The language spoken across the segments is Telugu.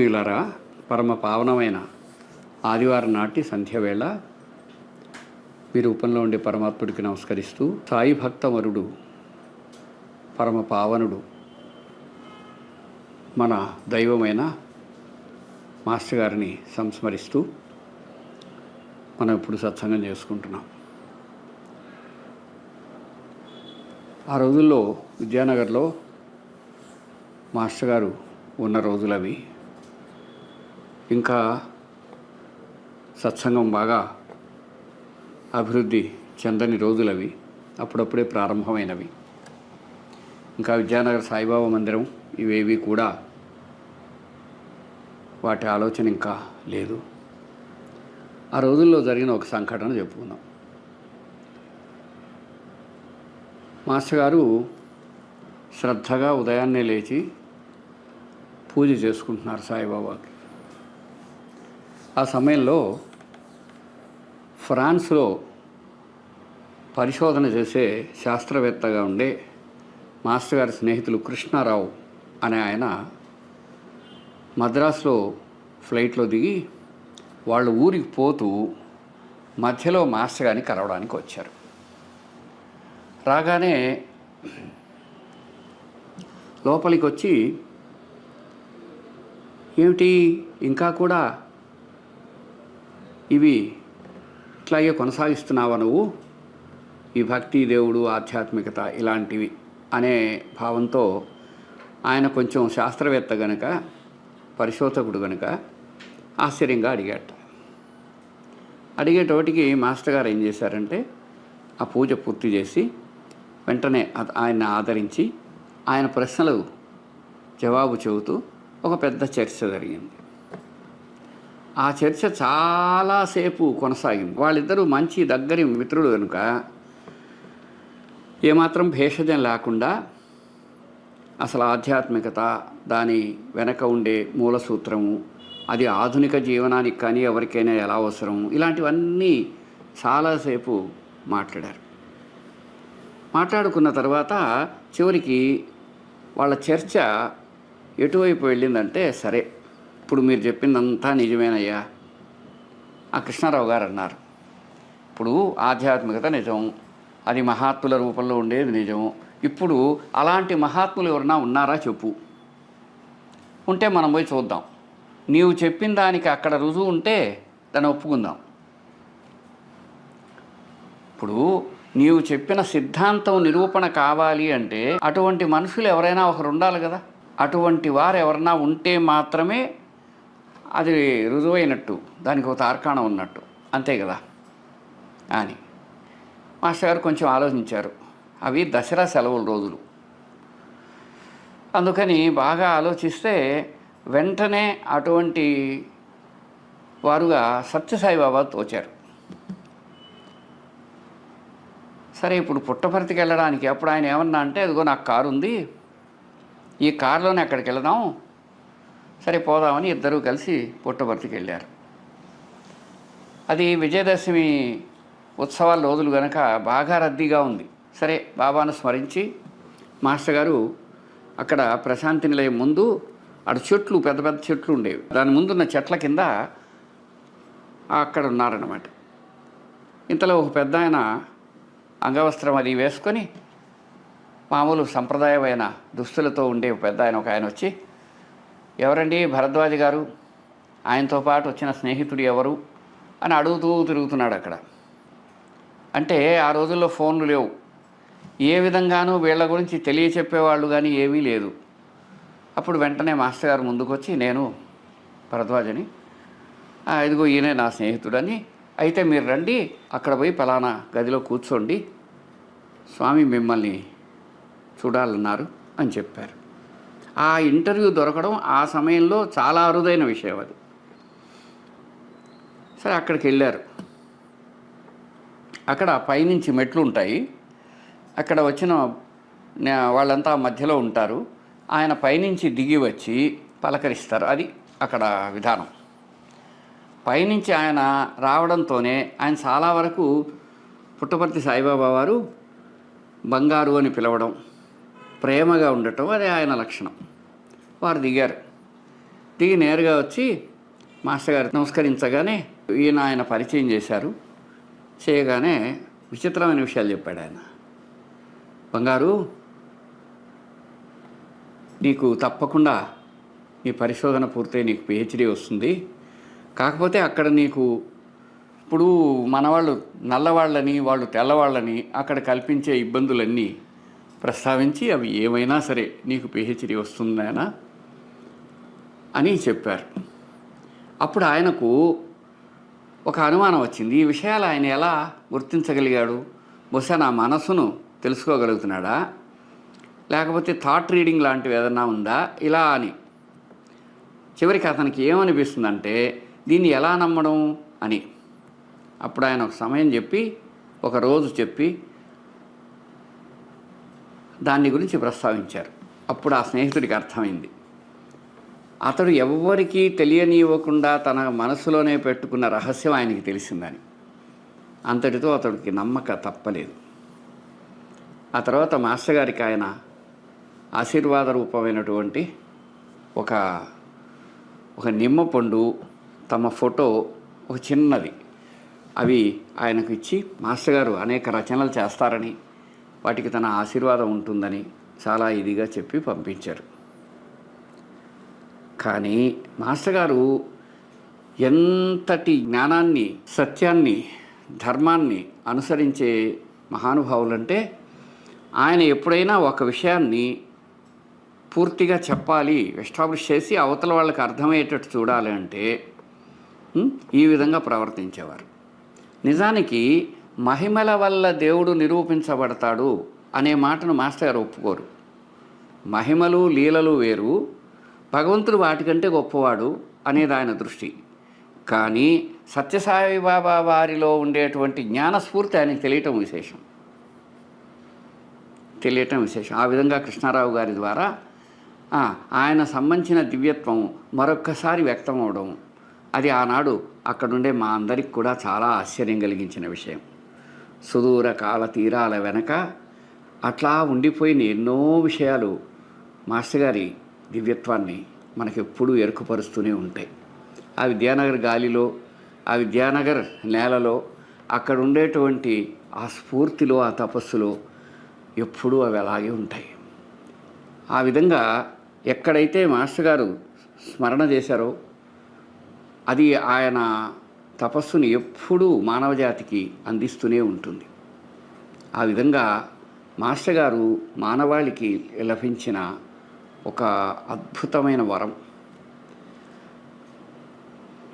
ఆత్మీయులరా పరమ పావనమైన ఆదివారం నాటి సంధ్యవేళ మీ రూపంలో ఉండే పరమాత్ముడికి నమస్కరిస్తూ సాయి భక్తవరుడు పరమ పావనుడు మన దైవమైన మాస్టర్ గారిని సంస్మరిస్తూ మనం ఇప్పుడు సత్సంగం చేసుకుంటున్నాం. ఆ రోజుల్లో విద్యానగర్లో మాస్టర్ గారు ఉన్న రోజులు అవి ఇంకా సత్సంగం బాగా అభివృద్ధి చెందని రోజులవి. అప్పుడప్పుడే ప్రారంభమైనవి. ఇంకా విద్యానగర్ సాయిబాబా మందిరం ఇవేవి కూడా వాటి ఆలోచన ఇంకా లేదు. ఆ రోజుల్లో జరిగిన ఒక సంఘటన చెప్పుకుందాం. మాస్టర్ గారు శ్రద్ధగా ఉదయాన్నే లేచి పూజ చేసుకుంటున్నారు సాయిబాబాకి. ఆ సమయంలో ఫ్రాన్స్లో పరిశోధన చేసే శాస్త్రవేత్తగా ఉండే మాస్టర్ గారి స్నేహితులు కృష్ణారావు అనే ఆయన మద్రాసులో ఫ్లైట్లో దిగి వాళ్ళ ఊరికి పోతూ మధ్యలో మాస్టర్ గారిని కలవడానికి వచ్చారు. రాగానే లోపలికి వచ్చి ఏమిటి? ఇంకా కూడా ఇవి ఇట్లాగే కొనసాగిస్తున్నావా నువ్వు? ఈ భక్తి దేవుడు ఆధ్యాత్మికత ఇలాంటివి అనే భావంతో ఆయన కొంచెం శాస్త్రవేత్త గనుక పరిశోధకుడు గనుక ఆశ్చర్యంగా అడిగాట. అడిగేటోటికి మాస్టర్ గారు ఏం చేశారంటే ఆ పూజ పూర్తి చేసి వెంటనే ఆయన్ని ఆదరించి ఆయన ప్రశ్నలు జవాబు చెబుతూ ఒక పెద్ద చర్చ జరిగింది. ఆ చర్చ చాలాసేపు కొనసాగింది. వాళ్ళిద్దరూ మంచి దగ్గరి మిత్రుడు కనుక ఏమాత్రం భేషజం లేకుండా అసలు ఆధ్యాత్మికత దాని వెనక ఉండే మూల సూత్రము అది ఆధునిక జీవనానికి కానీ ఎవరికైనా ఎలా అవసరం ఇలాంటివన్నీ చాలాసేపు మాట్లాడారు. మాట్లాడుకున్న తర్వాత చివరికి వాళ్ళ చర్చ ఎటువైపు వెళ్ళిందంటే సరే ఇప్పుడు మీరు చెప్పిందంతా నిజమేనయ్యా. ఆ కృష్ణారావు గారు అన్నారు. ఇప్పుడు ఆధ్యాత్మికత నిజం అది మహాత్ముల రూపంలో ఉండేది నిజం. ఇప్పుడు అలాంటి మహాత్ములు ఎవరన్నా ఉన్నారా చెప్పు. ఉంటే మనం పోయి చూద్దాం. నీవు చెప్పిన దానికి అక్కడ రుజువు ఉంటే దాన్ని ఒప్పుకుందాం. ఇప్పుడు నీవు చెప్పిన సిద్ధాంతం నిరూపణ కావాలి అంటే అటువంటి మనుషులు ఎవరైనా ఒకరు ఉండాలి కదా. అటువంటి వారు ఎవరన్నా ఉంటే మాత్రమే అది రుజువైనట్టు దానికి ఒక తార్కాణం ఉన్నట్టు. అంతే కదా? అని. మాస్టర్ గారు కొంచెం ఆలోచించారు. అవి దసరా సెలవుల రోజులు. అందుకని బాగా ఆలోచిస్తే వెంటనే అటువంటి వారుగా సత్యసాయిబాబా తోచారు. సరే ఇప్పుడు పుట్టపర్తికి వెళ్ళడానికి అప్పుడు ఆయన ఏమన్నా అంటే అదిగో నాకు కారు ఉంది ఈ కారులోనే అక్కడికి వెళదాం. సరే పోదామని ఇద్దరూ కలిసి పుట్టబర్తికి వెళ్ళారు. అది విజయదశమి ఉత్సవాల రోజులు కనుక బాగా రద్దీగా ఉంది. సరే బాబాను స్మరించి మాస్టర్ గారు అక్కడ ప్రశాంతి నిలయం ముందు అటు చెట్లు పెద్ద పెద్ద చెట్లు ఉండేవి. దాని ముందున్న చెట్ల కింద అక్కడ ఉన్నారన్నమాట. ఇంతలో ఒక పెద్ద ఆయన అంగవస్త్రం అది వేసుకొని మామూలు సంప్రదాయమైన దుస్తులతో ఉండే ఒక పెద్ద ఆయన ఒక ఆయన వచ్చి ఎవరండి భరద్వాజ్ గారు? ఆయనతో పాటు వచ్చిన స్నేహితుడు ఎవరు? అని అడుగుతూ తిరుగుతున్నాడు అక్కడ. అంటే ఆ రోజుల్లో ఫోన్లు లేవు. ఏ విధంగానూ వీళ్ళ గురించి తెలియచెప్పేవాళ్ళు కానీ ఏమీ లేదు. అప్పుడు వెంటనే మాస్టర్ గారు ముందుకు వచ్చి నేను భరద్వాజని. ఇదిగో ఈయనే నా స్నేహితుడని. అయితే మీరు రండి అక్కడ పోయి పలానా గదిలో కూర్చోండి. స్వామి మిమ్మల్ని చూడాలన్నారు అని చెప్పారు. ఆ ఇంటర్వ్యూ దొరకడం ఆ సమయంలో చాలా అరుదైన విషయం అది. సరే అక్కడికి వెళ్ళారు. అక్కడ పైనుంచి మెట్లు ఉంటాయి. అక్కడ వచ్చిన వాళ్ళంతా మధ్యలో ఉంటారు. ఆయన పైనుంచి దిగి వచ్చి పలకరిస్తారు. అది అక్కడ విధానం. పైనుంచి ఆయన రావడంతోనే ఆయన చాలా వరకు పుట్టపర్తి సాయిబాబా వారు బంగారు అని పిలవడం ప్రేమగా ఉండటం అది ఆయన లక్షణం. వారు దిగారు. దిగి నేరుగా వచ్చి మాస్టర్ గారు నమస్కరించగానే ఈయన ఆయన పరిచయం చేశారు. చేయగానే విచిత్రమైన విషయాలు చెప్పాడు ఆయన. బంగారు నీకు తప్పకుండా నీ పరిశోధన పూర్తయి నీకు పిహెచ్డీ వస్తుంది. కాకపోతే అక్కడ నీకు ఇప్పుడు మనవాళ్ళు నల్లవాళ్ళని వాళ్ళు తెల్లవాళ్ళని అక్కడ కల్పించే ఇబ్బందులన్నీ ప్రస్తావించి అవి ఏమైనా సరే నీకు పిహెచ్డి వస్తుందేనా అని చెప్పారు. అప్పుడు ఆయనకు ఒక అనుమానం వచ్చింది. ఈ విషయాలు ఆయన ఎలా గుర్తించగలిగాడు? బహుశా నా మనసును తెలుసుకోగలుగుతున్నాడా? లేకపోతే థాట్ రీడింగ్ లాంటివి ఏదన్నా ఉందా? ఇలా అని. చివరికి అతనికి ఏమనిపిస్తుందంటే దీన్ని ఎలా నమ్మడం అని. అప్పుడు ఆయన ఒక సమయం చెప్పి ఒక రోజు చెప్పి దాన్ని గురించి ప్రస్తావించారు. అప్పుడు ఆ స్నేహితుడికి అర్థమైంది. అతడు ఎవ్వరికీ తెలియనివ్వకుండా తన మనసులోనే పెట్టుకున్న రహస్యం ఆయనకి తెలిసిందని. అంతటితో అతడికి నమ్మక తప్పలేదు. ఆ తర్వాత మాస్టర్ గారికి ఆయన ఆశీర్వాద రూపమైనటువంటి ఒక ఒక నిమ్మ పండు తమ ఫోటో ఒక చిన్నది అవి ఆయనకు ఇచ్చి మాస్టర్ గారు అనేక రచనలు చేస్తారని వాటికి తన ఆశీర్వాదం ఉంటుందని చాలా ఇదిగా చెప్పి పంపించారు. కానీ మాస్టర్ గారు ఎంతటి జ్ఞానాన్ని సత్యాన్ని ధర్మాన్ని అనుసరించే మహానుభావులంటే ఆయన ఎప్పుడైనా ఒక విషయాన్ని పూర్తిగా చెప్పాలి ఎస్టాబ్లిష్ చేసి అవతల వాళ్ళకి అర్థమయ్యేటట్టు చూడాలి అంటే ఈ విధంగా ప్రవర్తించేవారు. నిజానికి మహిమల వల్ల దేవుడు నిరూపించబడతాడు అనే మాటను మాస్టర్ గారు ఒప్పుకోరు. మహిమలు లీలలు వేరు. భగవంతుడు వాటికంటే గొప్పవాడు అనేది ఆయన దృష్టి. కానీ సత్యసాయిబాబా వారిలో ఉండేటువంటి జ్ఞానస్ఫూర్తి ఆయనకు తెలియటం విశేషం. తెలియటం విశేషం. ఆ విధంగా కృష్ణారావు గారి ద్వారా ఆయన సంబంధించిన దివ్యత్వం మరొక్కసారి వ్యక్తం అవడం అది ఆనాడు అక్కడుండే మా అందరికి కూడా చాలా ఆశ్చర్యం కలిగించిన విషయం. సుదూర కాల తీరాల వెనక అట్లా ఉండిపోయిన ఎన్నో విషయాలు మాస్టర్ గారి దివ్యత్వాన్ని మనకెప్పుడూ ఎరుకుపరుస్తూనే ఉంటాయి. ఆ విద్యానగర్ గాలిలో ఆ విద్యానగర్ నేలలో అక్కడ ఉండేటువంటి ఆ స్ఫూర్తిలో ఆ తపస్సులో ఎప్పుడూ అవి అలాగే ఉంటాయి. ఆ విధంగా ఎక్కడైతే మాస్టర్ గారు స్మరణ చేశారో అది ఆయన తపస్సుని ఎప్పుడూ మానవజాతికి అందిస్తూనే ఉంటుంది. ఆ విధంగా మాస్టర్ గారు మానవాళికి లభించిన ఒక అద్భుతమైన వరం.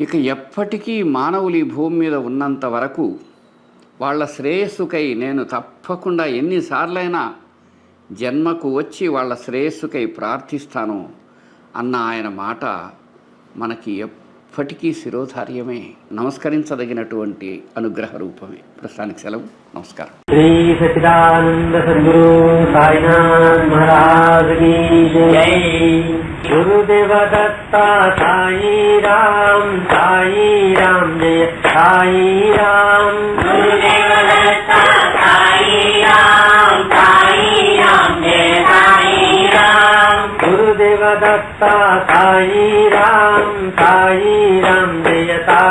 ఇక ఎప్పటికీ మానవులు ఈ భూమి మీద ఉన్నంత వరకు వాళ్ళ శ్రేయస్సుకై నేను తప్పకుండా ఎన్నిసార్లైనా జన్మకు వచ్చి వాళ్ళ శ్రేయస్సుకై ప్రార్థిస్తాను అన్న ఆయన మాట మనకి ఎప్పటికీ శిరోధార్యమే నమస్కరించదగినటువంటి అనుగ్రహ రూపమే. ప్రస్తుతానికి సెలవు. నమస్కారం. శ్రీ సచిదానంద సద్గురు సాయినాథ్ మహారాజ్ దత్త సాయి రామ్ సాయి రామ్ జయ సాయి రామ్. గురుదేవ సాయి రామ్ సాయి రామ్ జయ సాయి రామ్. దత్త Sai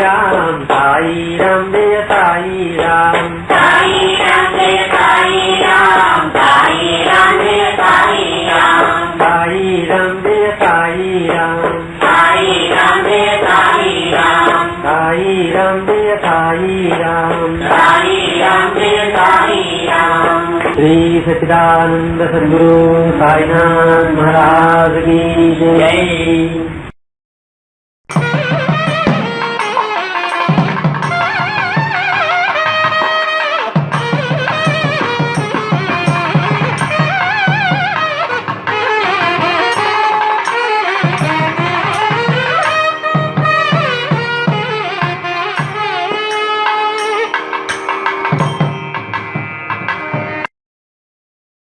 ram sai ram de sai ram sai ram de sai ram sai ram de sai ram sai ram de sai ram sai ram de sai ram sai ram de sai ram sai ram de sai ram Shri सच्चिदानंद सदगुरु साईनाथ महाराज की जय